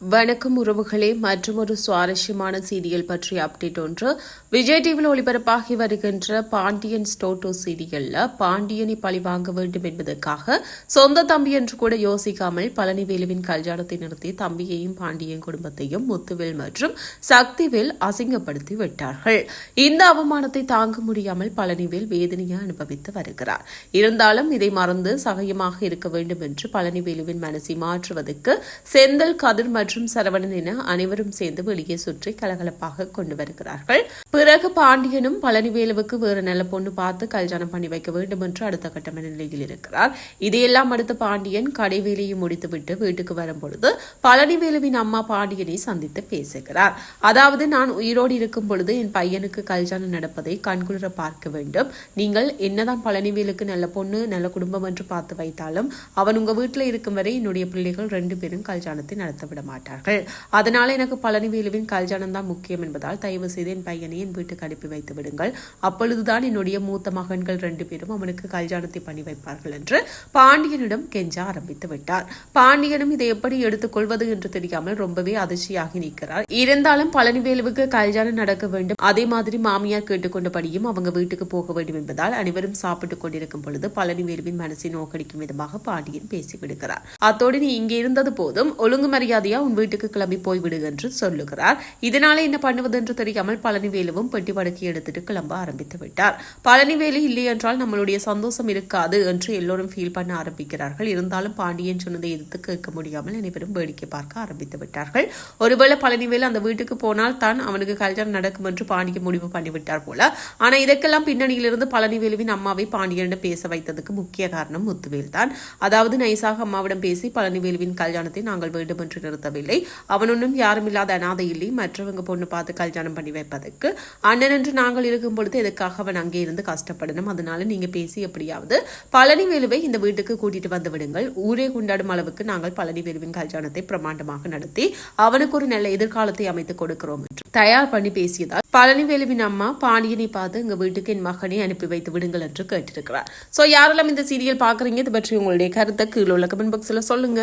வணக்கம் உறவுகளே. மற்றும் ஒரு சுவாரஸ்யமான சீரியல் பற்றிய அப்டேட் ஒன்று. விஜய் டிவியில் ஒளிபரப்பாகி வருகின்ற பாண்டியன் ஸ்டோட்டோ சீரியல்ல பாண்டியனை பழி வாங்க வேண்டும் என்பதற்காக சொந்த தம்பி என்று கூட யோசிக்காமல் பழனிவேலுவின் கல்யாணத்தை நிறுத்தி தம்பியையும் பாண்டியன் குடும்பத்தையும் முத்துவேல் மற்றும் சக்திவேல் அசிங்கப்படுத்தி விட்டார்கள். இந்த அவமானத்தை தாங்க முடியாமல் பழனிவேல் வேதனையை அனுபவித்து வருகிறார். இருந்தாலும் இதை மறந்து சகயமாக இருக்க வேண்டும் என்று பழனிவேலுவின் மனசை மாற்றுவதற்கு செந்தல் கதிர் மற்றும் சரவணன் என அனைவரும் சேர்ந்து வெளியே சுற்றி கலகலப்பாக கொண்டு வருகிறார்கள். பிறகு பாண்டியனும் பழனிவேலுவுக்கு வேறு நல்ல பொண்ணு பார்த்து கல்யாணம் பண்ணி வைக்க வேண்டும் என்று அடுத்த கட்டமான நிலையில் இருக்கிறார். இதையெல்லாம் அடுத்து பாண்டியன் கடை வேலையை முடித்துவிட்டு வீட்டுக்கு வரும்பொழுது பழனிவேலுவின் அம்மா பாண்டியனை சந்தித்து பேசுகிறார். அதாவது நான் உயிரோடு இருக்கும் பொழுது என் பையனுக்கு கல்யாணம் நடப்பதை கண்குளிர பார்க்க வேண்டும். நீங்கள் என்னதான் பழனிவேலுக்கு நல்ல பொண்ணு நல்ல குடும்பம் என்று பார்த்து வைத்தாலும் அவன் உங்க வீட்டில் இருக்கும் வரை என்னுடைய பிள்ளைகள் ரெண்டு பேரும் கல்யாணத்தை நடத்த விட மாட்டார்கள். அதனால எனக்கு பழனிவேலுவின் கல்யாணம் தான் முக்கியம் என்பதால் தயவு செய்து என் பையனை என் வீட்டுக்கு அனுப்பி வைத்து விடுங்கள். அப்பொழுதுதான் என்னுடைய மூத்த மகன்கள் ரெண்டு பேரும் அவனுக்கு கல்யாணத்தை பண்ணி வைப்பார்கள் என்று பாண்டியனிடம் கெஞ்ச ஆரம்பித்து விட்டார். பாண்டியனும் இதை எப்படி எடுத்துக்கொள்வது என்று தெரியாமல் ரொம்பவே அதிர்ச்சியாகி நிற்கிறார். இருந்தாலும் பழனிவேலுவுக்கு கல்யாணம் நடக்க வேண்டும். அதே மாதிரி மாமியார் கேட்டுக்கொண்டபடியும் அவங்க வீட்டுக்கு போக வேண்டும் என்பதால் அனைவரும் சாப்பிட்டுக் கொண்டிருக்கும் பொழுது பழனிவேலுவின் மனசை நோக்கடிக்கும் விதமாக பாண்டியன் பேசிவிடுகிறார். அத்தோடு நீ இங்கே இருந்தது போதும். ஒழுங்கு மரியாதையா உன் வீட்டுக்கு கிளம்பி போய்விடு என்று சொல்லுகிறார். இதனால என்ன பண்ணுவது என்று தெரியாமல் பழனிவேலுவும் பெட்டி படுக்கை எடுத்துட்டு கிளம்ப ஆரம்பித்து விட்டார். பழனிவேலு இல்லை என்றால் நம்மளுடைய சந்தோஷம் இருக்காது என்று எல்லோரும் ஃபீல் பண்ண ஆரம்பிக்கிறார்கள். இருந்தாலும் பாண்டியன் சொன்னதை எதிர்த்து கேட்க முடியாமல் அனைவரும் வேடிக்கை பார்க்க ஆரம்பித்து விட்டார்கள். ஒருவேளை பழனிவேலு அந்த வீட்டுக்கு போனால் தான் அவனுக்கு கல்யாணம் நடக்கும் என்று பாண்டியன் முடிவு பண்ணிவிட்டார் போல. ஆனா இதற்கெல்லாம் பின்னணியிலிருந்து பழனிவேலுவின் அம்மாவை பாண்டியனிடம் பேச வைத்ததுக்கு முக்கிய காரணம் முத்துவேல் தான். அதாவது நைசாக அம்மாவிடம் பேசி பழனிவேலுவின் கல்யாணத்தை நாங்கள் வேண்டும் என்று அவன் அவனும் யாரும் இல்லாத அனாதை இல்லை. மற்றவங்க பொண்ணு பார்த்து கல்யாணம் பண்ணி வைப்பதற்கு அண்ணன் என்று நாங்கள் இருக்கும் பொழுது எதுக்காக அவன் அங்கே இருந்து கஷ்டப்படணும்? அதனால நீங்க பேசி எப்படியாவது பழனிவேலுவை இந்த வீட்டுக்கு கூட்டிட்டு வந்து விடுங்கள். ஊரே கொண்டாடும் அளவுக்கு நாங்கள் பழனிவேலுவின் கல்யாணத்தை பிரமாண்டமாக நடத்தி அவனுக்கு ஒரு நல்ல எதிர்காலத்தை அமைத்து கொடுக்கிறோம் என்று தயார் பண்ணி பேசியதால் பழனிவேலுவின் அம்மா பாண்டியனை பார்த்து எங்க வீட்டுக்கு என் மகனை அனுப்பி வைத்து விடுங்கள் என்று கேட்டிருக்கிறார். சோ யாரெல்லாம் இந்த சீரியல் பாக்குறீங்க இது பற்றி உங்களுடைய கருத்தை கீழே உள்ள கமெண்ட் பாக்ஸ்ல சொல்லுங்க.